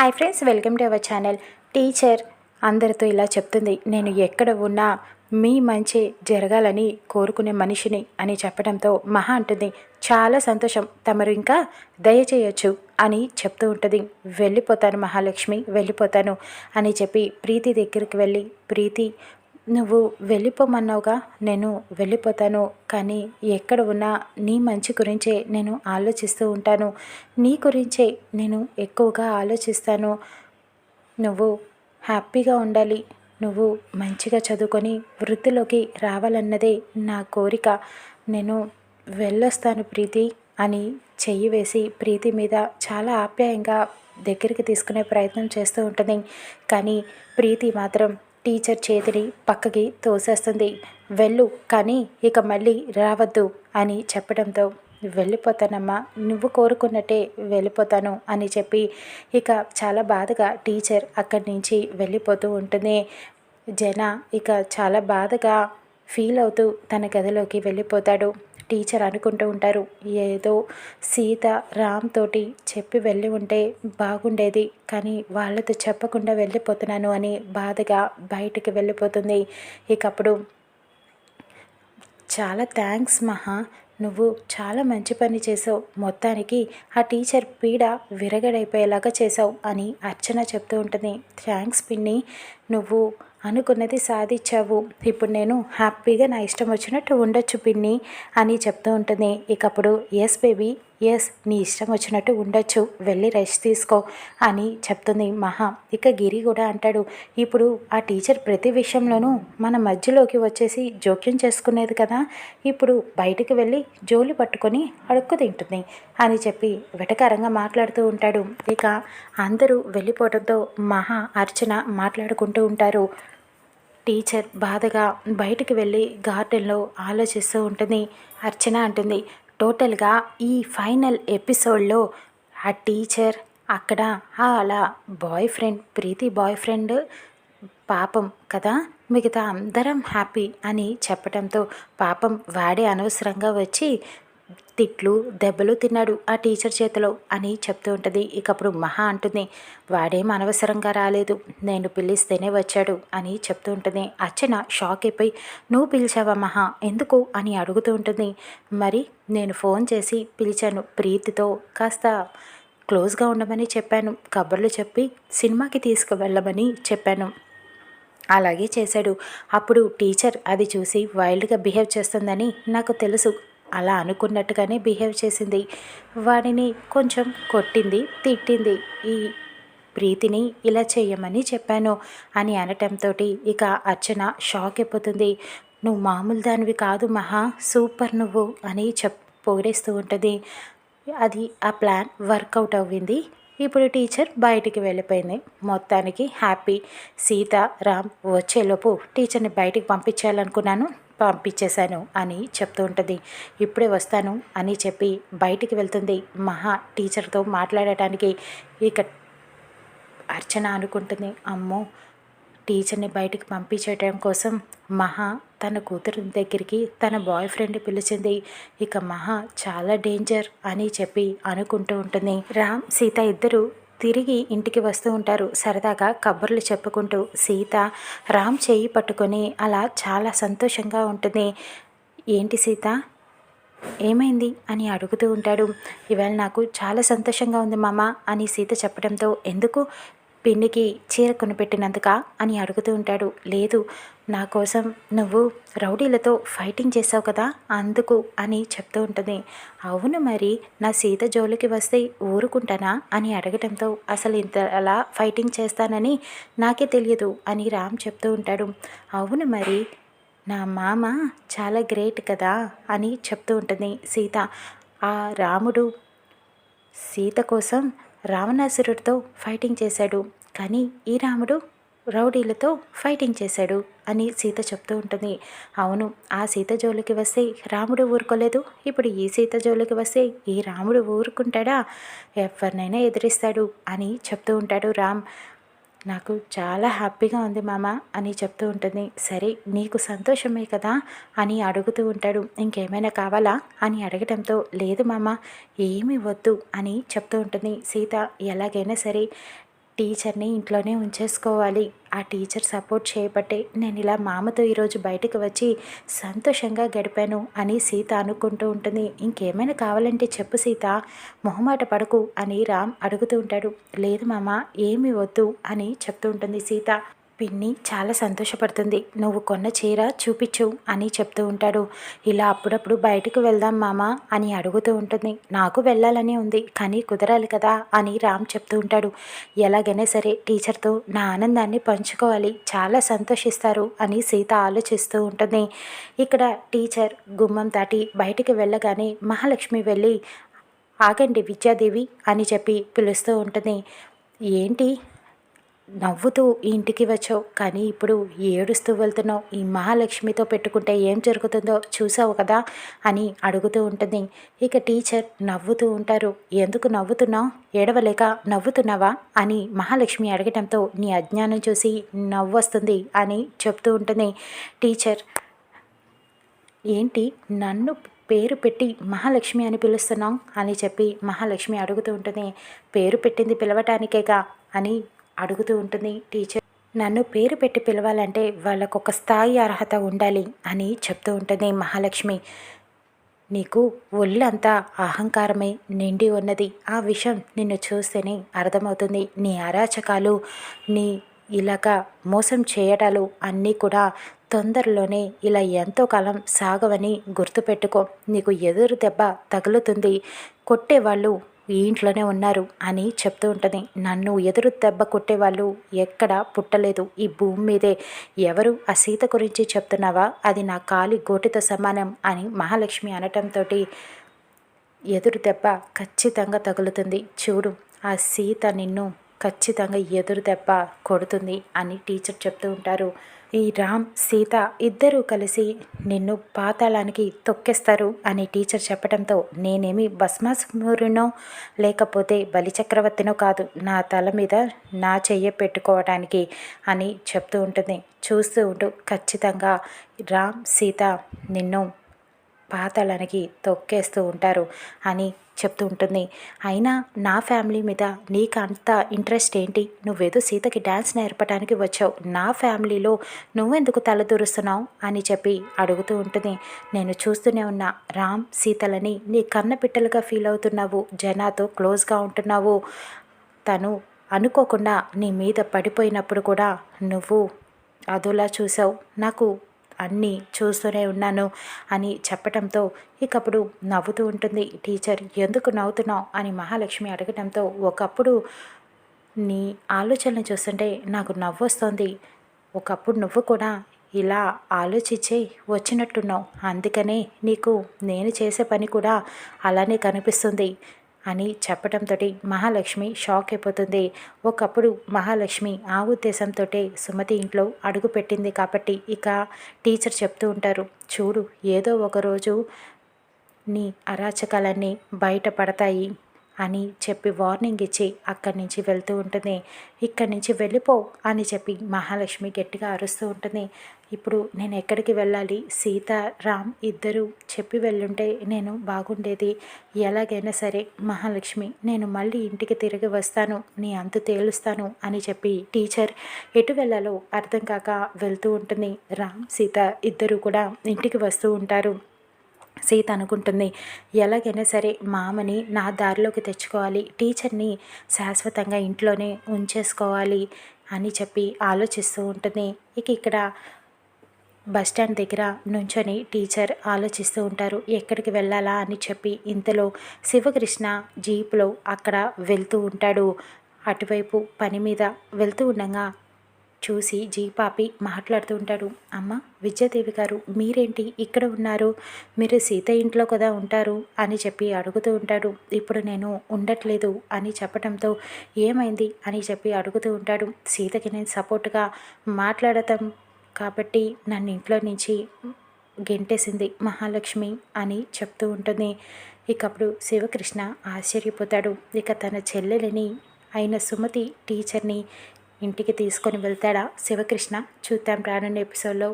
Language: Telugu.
Hi friends welcome to our channel teacher అందరితో ఇలా చెప్తుంది నేను ఎక్కడ ఉన్నా మీ మంచి జరగాలని కోరుకునే మనిషిని అని చెప్పడంతో మహా అంటుంది చాలా సంతోషం. తమరు ఇంకా దయచేయొచ్చు అని చెప్తూ ఉంటుంది. వెళ్ళిపోతాను మహాలక్ష్మి వెళ్ళిపోతాను అని చెప్పి ప్రీతి దగ్గరికి వెళ్ళి ప్రీతి నువ్వు వెళ్ళిపోమన్నావుగా నేను వెళ్ళిపోతాను. కానీ ఎక్కడ ఉన్నా నీ మంచి గురించే నేను ఆలోచిస్తూ ఉంటాను. నీ గురించే నేను ఎక్కువగా ఆలోచిస్తాను. నువ్వు హ్యాపీగా ఉండాలి. నువ్వు మంచిగా చదువుకొని వృత్తిలోకి రావాలన్నదే నా కోరిక. నేను వెళ్ళొస్తాను ప్రీతి అని చెయ్యి వేసి ప్రీతి మీద చాలా ఆప్యాయంగా దగ్గరికి తీసుకునే ప్రయత్నం చేస్తూ ఉంటుంది. కానీ ప్రీతి మాత్రం టీచర్ చేతిని పక్కకి తోసేస్తుంది. వెళ్ళు కానీ ఇక మళ్ళీ రావద్దు అని చెప్పడంతో వెళ్ళిపోతానమ్మా నువ్వు కోరుకున్నట్టే వెళ్ళిపోతాను అని చెప్పి ఇక చాలా బాధగా టీచర్ అక్కడి నుంచి వెళ్ళిపోతూ ఉంటుంది. జన ఇక చాలా బాధగా ఫీల్ అవుతూ తన గదిలోకి వెళ్ళిపోతాడు. టీచర్ అనుకుంటూ ఉంటారు. ఏదో సీత రామ్ తోటి చెప్పి వెళ్ళి ఉంటే బాగుండేది. కానీ వాళ్ళతో చెప్పకుండా వెళ్ళిపోతున్నాను అని బాధగా బయటికి వెళ్ళిపోతుంది. ఇకప్పుడు చాలా థ్యాంక్స్ మహా. నువ్వు చాలా మంచి పని చేసావు మొత్తానికి ఆ టీచర్ పీడ విరగడైపోయేలాగా చేసావు అని అర్చన చెప్తూ ఉంటుంది. థ్యాంక్స్ పిన్ని. నువ్వు అనుకున్నది సాధించావు. ఇప్పుడు నేను హ్యాపీగా నా ఇష్టం వచ్చినట్టు ఉండొచ్చు పిన్ని అని చెప్తూ ఉంటుంది. ఇకప్పుడు ఎస్ బేబీ ఎస్ నీ ఇష్టం వచ్చినట్టు ఉండొచ్చు వెళ్ళి రెస్ట్ తీసుకో అని చెప్తుంది మహా. ఇక గిరి కూడా అంటాడు ఇప్పుడు ఆ టీచర్ ప్రతి విషయంలోనూ మన మధ్యలోకి వచ్చేసి జోక్యం చేసుకునేది కదా ఇప్పుడు బయటికి వెళ్ళి జోలి పట్టుకొని అడుక్కు తింటుంది అని చెప్పి వెటకారంగా మాట్లాడుతూ ఉంటాడు. ఇక అందరూ వెళ్ళిపోవడంతో మహా అర్చన మాట్లాడుకుంటూ ఉంటారు. టీచర్ బాధగా బయటికి వెళ్ళి గార్డెన్లో ఆలోచిస్తూ ఉంటుంది. అర్చన అంటుంది టోటల్గా ఈ ఫైనల్ ఎపిసోడ్లో ఆ టీచర్ అక్కడ అలా boy friend Preethi boy friend పాపం కదా? మిగతా అందరం హ్యాపీ అని చెప్పడంతో పాపం వాడే అనవసరంగా వచ్చి తిట్లు దెబ్బలు తిన్నాడు ఆ టీచర్ చేతిలో అని చెప్తూ ఉంటుంది. ఇకప్పుడు మహా అంటుంది వాడేం అనవసరంగా రాలేదు నేను పిలిస్తేనే వచ్చాడు అని చెప్తూ ఉంటుంది. అర్చన షాక్ అయిపోయి నువ్వు పిలిచావా మహా ఎందుకు? అని అడుగుతూ ఉంటుంది. మరి నేను ఫోన్ చేసి పిలిచాను ప్రీతితో కాస్త క్లోజ్గా ఉండమని చెప్పాను కబుర్లు చెప్పి సినిమాకి తీసుకువెళ్ళమని చెప్పాను. అలాగే చేశాడు. అప్పుడు టీచర్ అది చూసి వైల్డ్గా బిహేవ్ చేస్తుందని నాకు తెలుసు. అలా అనుకున్నట్టుగానే బిహేవ్ చేసింది. వాడిని కొంచెం కొట్టింది తిట్టింది. ఈ ప్రీతిని ఇలా చేయమని చెప్పాను అని అనటంతో ఇక అర్చన షాక్ అయిపోతుంది. నువ్వు మామూలు దానివి కాదు మహా సూపర్ నువ్వు అని చెప్ పొగిడేస్తూ ఉంటుంది. అది ఆ ప్లాన్ వర్కౌట్ అవ్వింది. ఇప్పుడు టీచర్ బయటికి వెళ్ళిపోయింది. మొత్తానికి హ్యాపీ. సీత రామ్ వచ్చేలోపు టీచర్ని బయటికి పంపించాలనుకున్నాను పంపించేశాను అని చెప్తూ ఉంటుంది. ఇప్పుడే వస్తాను అని చెప్పి బయటికి వెళ్తుంది మహా టీచర్తో మాట్లాడటానికి ఇక అర్చన అనుకుంటుంది. అమ్మో! టీచర్ని బయటికి పంపించేయడం కోసం మహా తన కూతురు దగ్గరికి తన బాయ్ ఫ్రెండ్ పిలిచింది. ఇక మహా చాలా డేంజర్ అని చెప్పి అనుకుంటూ ఉంటుంది. రామ్ సీత ఇద్దరు తిరిగి ఇంటికి వస్తూ ఉంటారు. సరదాగా కబుర్లు చెప్పుకుంటూ సీత రామ్ చేయి పట్టుకొని అలా చాలా సంతోషంగా ఉంటుంది. ఏంటి సీత? ఏమైంది? అని అడుగుతూ ఉంటాడు. ఇవాళ నాకు చాలా సంతోషంగా ఉంది మామ అని సీత చెప్పడంతో ఎందుకు? పిన్నికి చీర కొనిపెట్టినందుక అని అడుగుతూ ఉంటాడు. లేదు నా కోసం నువ్వు రౌడీలతో ఫైటింగ్ చేసావు కదా అందుకు అని చెప్తూ ఉంటుంది. అవును మరి నా సీత జోలికి వస్తే ఊరుకుంటానా అని అడగటంతో అసలు ఇంత అలా ఫైటింగ్ చేస్తానని నాకే తెలియదు అని రామ్ చెప్తూ ఉంటాడు. అవును మరి నా మామ చాలా గ్రేట్ కదా అని చెప్తూ ఉంటుంది సీత. ఆ రాముడు సీత కోసం రావణాసురుడితో ఫైటింగ్ చేశాడు. కానీ ఈ రాముడు రౌడీలతో ఫైటింగ్ చేశాడు అని సీత చెప్తూ ఉంటుంది. అవును ఆ సీత జోలికి వస్తే రాముడు ఊరుకోలేదు. ఇప్పుడు ఈ సీత జోలికి వస్తే ఈ రాముడు ఊరుకుంటాడా? ఎవరినైనా ఎదిరిస్తాడు అని చెప్తూ ఉంటాడు రామ్. నాకు చాలా హ్యాపీగా ఉంది మామ అని చెప్తూ ఉంటుంది. సరే నీకు సంతోషమే కదా అని అడుగుతూ ఉంటాడు. ఇంకేమైనా కావాలా అని అడగటంతో లేదు మామ ఏమీ వద్దు అని చెప్తూ ఉంటుంది. సీత ఎలాగైనా సరే టీచర్ని ఇంట్లోనే ఉంచేసుకోవాలి. ఆ టీచర్ సపోర్ట్ చేయబట్టే నేను ఇలా మామతో ఈరోజు బయటకు వచ్చి సంతోషంగా గడిపాను అని సీత అనుకుంటూ ఉంటుంది. ఇంకేమైనా కావాలంటే చెప్పు సీత. మొహమాట పడకు అని రామ్ అడుగుతూ ఉంటాడు. లేదు మామ ఏమి వద్దు అని చెప్తూ ఉంటుంది సీత. పిన్ని చాలా సంతోషపడుతుంది. నువ్వు కొన్న చీర చూపించు అని చెప్తూ ఉంటాడు. ఇలా అప్పుడప్పుడు బయటకు వెళ్దాం మామ అని అడుగుతూ ఉంటుంది. నాకు వెళ్ళాలని ఉంది కానీ కుదరాలి కదా అని రామ్ చెప్తూ ఉంటాడు. ఎలాగైనా సరే టీచర్తో నా ఆనందాన్ని పంచుకోవాలి చాలా సంతోషిస్తారు అని సీత ఆలోచిస్తూ ఉంటుంది. ఇక్కడ టీచర్ గుమ్మం దాటి బయటికి వెళ్ళగానే మహాలక్ష్మి వెళ్ళి ఆగండి విద్యాదేవి అని చెప్పి పిలుస్తూ ఉంటుంది. ఏంటి? నవ్వుతూ ఇంటికి వచ్చావు. కానీ ఇప్పుడు ఏడుస్తూ వెళ్తున్నావు. ఈ మహాలక్ష్మితో పెట్టుకుంటే ఏం జరుగుతుందో చూసావు కదా అని అడుగుతూ ఉంటుంది. ఇక టీచర్ నవ్వుతూ ఉంటారు. ఎందుకు నవ్వుతున్నావు? ఏడవలేక నవ్వుతున్నావా? అని మహాలక్ష్మి అడగటంతో నీ అజ్ఞానం చూసి నవ్వు వస్తుంది అని చెప్తూ ఉంటుంది టీచర్. ఏంటి? నన్ను పేరు పెట్టి మహాలక్ష్మి అని పిలుస్తున్నాం అని చెప్పి మహాలక్ష్మి అడుగుతూ ఉంటుంది. పేరు పెట్టింది పిలవటానికేగా? అని అడుగుతూ ఉంటుంది టీచర్ నన్ను పేరు పెట్టి పిలవాలంటే వాళ్ళకు ఒక స్థాయి అర్హత ఉండాలి అని చెప్తూ ఉంటుంది మహాలక్ష్మి. నీకు ఒళ్ళంతా అహంకారమే నిండి ఉన్నది. ఆ విషయం నిన్ను చూస్తేనే అర్థమవుతుంది. నీ అరాచకాలు నీ ఇలాగా మోసం చేయటాలు అన్నీ కూడా తొందరలోనే ఇలా ఎంతో కాలం సాగవని గుర్తుపెట్టుకో. నీకు ఎదురు దెబ్బ తగులుతుంది. కొట్టేవాళ్ళు ఈ ఇంట్లోనే ఉన్నారు అని చెప్తూ ఉంటుంది. నన్ను ఎదురు దెబ్బ కొట్టేవాళ్ళు ఎక్కడ పుట్టలేదు. ఈ భూమి మీదే ఎవరు ఆ సీత గురించి చెప్తున్నావా? అది నా కాలి గోటితో సమానం అని మహాలక్ష్మి అనటంతో ఎదురు దెబ్బ ఖచ్చితంగా తగులుతుంది. చూడు ఆ సీత నిన్ను ఖచ్చితంగా ఎదురు దెబ్బ కొడుతుంది అని టీచర్ చెప్తూ ఉంటారు. ఈ రామ్ సీత ఇద్దరూ కలిసి నిన్ను పాతాళానికి తొక్కేస్తారు అని టీచర్ చెప్పడంతో నేనేమి భస్మాసురునో లేకపోతే బలిచక్రవర్తినో కాదు. నా తల మీద నా చెయ్య పెట్టుకోవడానికి అని చెప్తూ ఉంటుంది. చూస్తూ ఉంటూ ఖచ్చితంగా రామ్ సీత నిన్ను పాతాళానికి తొక్కేస్తూ ఉంటారు అని చెప్తూ ఉంటుంది. అయినా నా ఫ్యామిలీ మీద నీకు అంత ఇంట్రెస్ట్ ఏంటి? నువ్వేదో సీతకి డ్యాన్స్ నేర్పడానికి వచ్చావు. నా ఫ్యామిలీలో నువ్వెందుకు తలదూరుస్తున్నావు అని చెప్పి అడుగుతూ ఉంటుంది. నేను చూస్తూనే ఉన్నా రామ్ సీతలని నీ కన్న పిట్టలుగా ఫీల్ అవుతున్నావు. జనాతో క్లోజ్గా ఉంటున్నావు. తను అనుకోకుండా నీ మీద పడిపోయినప్పుడు కూడా నువ్వు అదోలా చూసావు. నాకు అన్నీ చూస్తూనే ఉన్నాను అని చెప్పటంతో ఇకప్పుడు నవ్వుతూ ఉంటుంది టీచర్ ఎందుకు నవ్వుతున్నావు? అని మహాలక్ష్మి అడగడంతో ఒకప్పుడు నీ ఆలోచనలు చూస్తుంటే నాకు నవ్వు వస్తుంది ఒకప్పుడు నువ్వు కూడా ఇలా ఆలోచించే వచ్చినట్టున్నావు. అందుకనే నీకు నేను చేసే పని కూడా అలానే కనిపిస్తుంది. అని చెప్పడంతో మహాలక్ష్మి షాక్ అయిపోతుంది ఒకప్పుడు మహాలక్ష్మి ఆ ఉద్దేశంతో సుమతి ఇంట్లో అడుగు పెట్టింది కాబట్టి ఇక టీచర్ చెప్తూ ఉంటారు చూడు ఏదో ఒకరోజు నీ అరాచకాలన్నీ బయటపడతాయి అని చెప్పి వార్నింగ్ ఇచ్చి అక్కడి నుంచి వెళ్తూ ఉంటుంది. ఇక్కడి నుంచి వెళ్ళిపో అని చెప్పి మహాలక్ష్మి గట్టిగా అరుస్తూ ఉంటుంది. ఇప్పుడు నేను ఎక్కడికి వెళ్ళాలి? సీత రామ్ ఇద్దరు చెప్పి వెళ్ళుంటే నేను బాగుండేది. ఎలాగైనా సరే మహాలక్ష్మి నేను మళ్ళీ ఇంటికి తిరిగి వస్తాను. నీ అంతు తేలుస్తాను అని చెప్పి టీచర్ ఎటు వెళ్ళాలో అర్థం కాక వెళ్తూ ఉంటుంది. రామ్ సీత ఇద్దరు కూడా ఇంటికి వస్తూ ఉంటారు. సీత అనుకుంటుంది ఎలాగైనా సరే మామని నా దారిలోకి తెచ్చుకోవాలి. టీచర్ని శాశ్వతంగా ఇంట్లోనే ఉంచేసుకోవాలి అని చెప్పి ఆలోచిస్తూ ఉంటుంది. ఇక ఇక్కడ బస్టాండ్ దగ్గర నుంచొని టీచర్ ఆలోచిస్తూ ఉంటారు ఎక్కడికి వెళ్ళాలా అని చెప్పి. ఇంతలో శివకృష్ణ జీప్లో అక్కడ వెళ్తూ ఉంటాడు. అటువైపు పని మీద వెళ్తూ ఉండగా చూసి జీపాపి మాట్లాడుతూ ఉంటాడు. అమ్మ విద్యాదేవి గారు మీరేంటి? ఇక్కడ ఉన్నారు. మీరు సీత ఇంట్లో కదా ఉంటారు? అని చెప్పి అడుగుతూ ఉంటాడు. ఇప్పుడు నేను ఉండట్లేదు అని చెప్పడంతో ఏమైంది? అని చెప్పి అడుగుతూ ఉంటాడు. సీతకి నేను సపోర్ట్గా మాట్లాడతాం కాబట్టి నన్ను ఇంట్లో నుంచి గెంటేసింది మహాలక్ష్మి అని చెప్తూ ఉంటుంది. ఇకప్పుడు శివకృష్ణ ఆశ్చర్యపోతాడు. ఇక తన చెల్లెలని అయిన సుమతి టీచర్ని ఇంటికి తీసుకొని వెళ్తాడా? శివకృష్ణ చూద్దాం రానున్న ఎపిసోడ్లో.